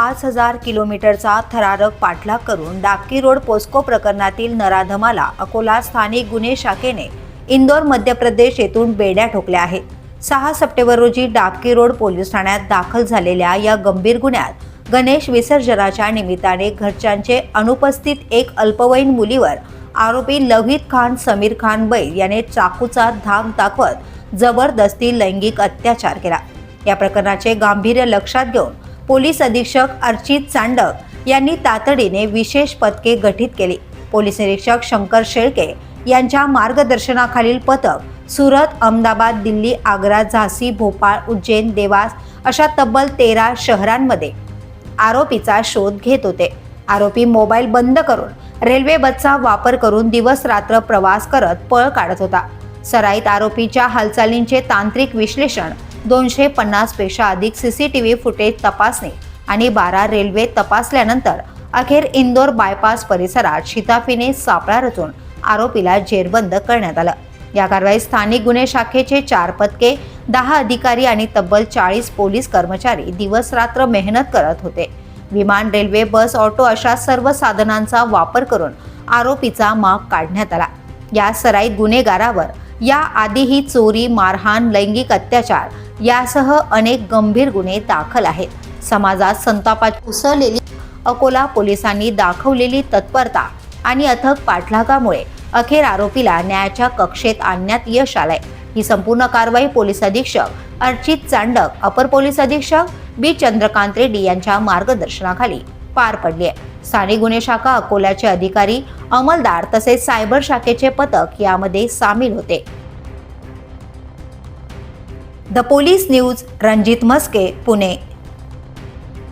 पाच हजार किलोमीटरचा थरारक पाठलाग करून डाकी रोड पोस्को प्रकरणातील नराधमाला अकोला स्थानिक गुन्हे शाखेने इंदोर मध्य प्रदेश येथून बेड्या ठोकल्या आहेत. सहा सप्टेंबर रोजी डाकी रोड पोलीस ठाण्यात दाखल झालेल्या या गंभीर गुन्ह्यात गणेश विसर्जनाच्या निमित्ताने घरच्यांचे अनुपस्थित एक अल्पवयीन मुलीवर आरोपी लवित खान समीर खान बैल याने चाकूचा धाक दाखवत जबरदस्ती लैंगिक अत्याचार केला. या प्रकरणाचे गांभीर्य लक्षात घेऊन पोलीस अधीक्षक अर्चित चांडक यांनी तातडीने विशेष पथके गठीत केली. पोलीस निरीक्षक शंकर शेळके यांच्या मार्गदर्शनाखालील पथक सुरत अहमदाबाद दिल्ली आग्रा झासी भोपाळ उज्जैन देवास अशा तब्बल तेरा शहरांमध्ये आरोपीचा शोध घेत होते. आरोपी मोबाईल बंद करून रेल्वे बसचा वापर करून दिवस रात्र प्रवास करत पळ काढत होता. सराईत आरोपीच्या हालचालींचे तांत्रिक विश्लेषण दोनशे पन्नासपेक्षा अधिक सीसीटीव्ही फुटेज तपासणी आणि बारा रेल्वे तपासल्यानंतर अखेर इंदोर बायपास परिसरात शिताफीने सापळा रचून आरोपीला जेरबंद करण्यात आलं. या कारवाईत स्थानिक गुन्हे शाखेचे चार पथके दहा अधिकारी आणि तब्बल चाळीस पोलीस कर्मचारी दिवस रात्र मेहनत करत होते. विमान रेल्वे बस ऑटो अशा सर्व साधनांचा वापर करून आरोपीचा माग काढण्यात आला. या सराईत गुन्हेगारावर याआधीही चोरी मारहाण लैंगिक अत्याचार यासह अनेक गंभीर गुन्हे दाखल आहेत. समाजात संतापात उसळलेली अकोला पोलिसांनी दाखवलेली तत्परता आणि अथक पाठलागामुळे अखेर आरोपीला न्यायाच्या कक्षेत आणण्यात यश आलंय. ही संपूर्ण कारवाई पोलीस अधीक्षक अर्चित चांडक अपर पोलीस अधीक्षक बी चंद्रकांत रेड्डी यांच्या मार्गदर्शनाखाली पार पडली आहे. स्थानिक गुन्हे शाखा अकोल्याचे अधिकारी अंमलदार तसेच सायबर शाखेचे पथक यामध्ये सामील होते. The police news Ranjit Maske Pune.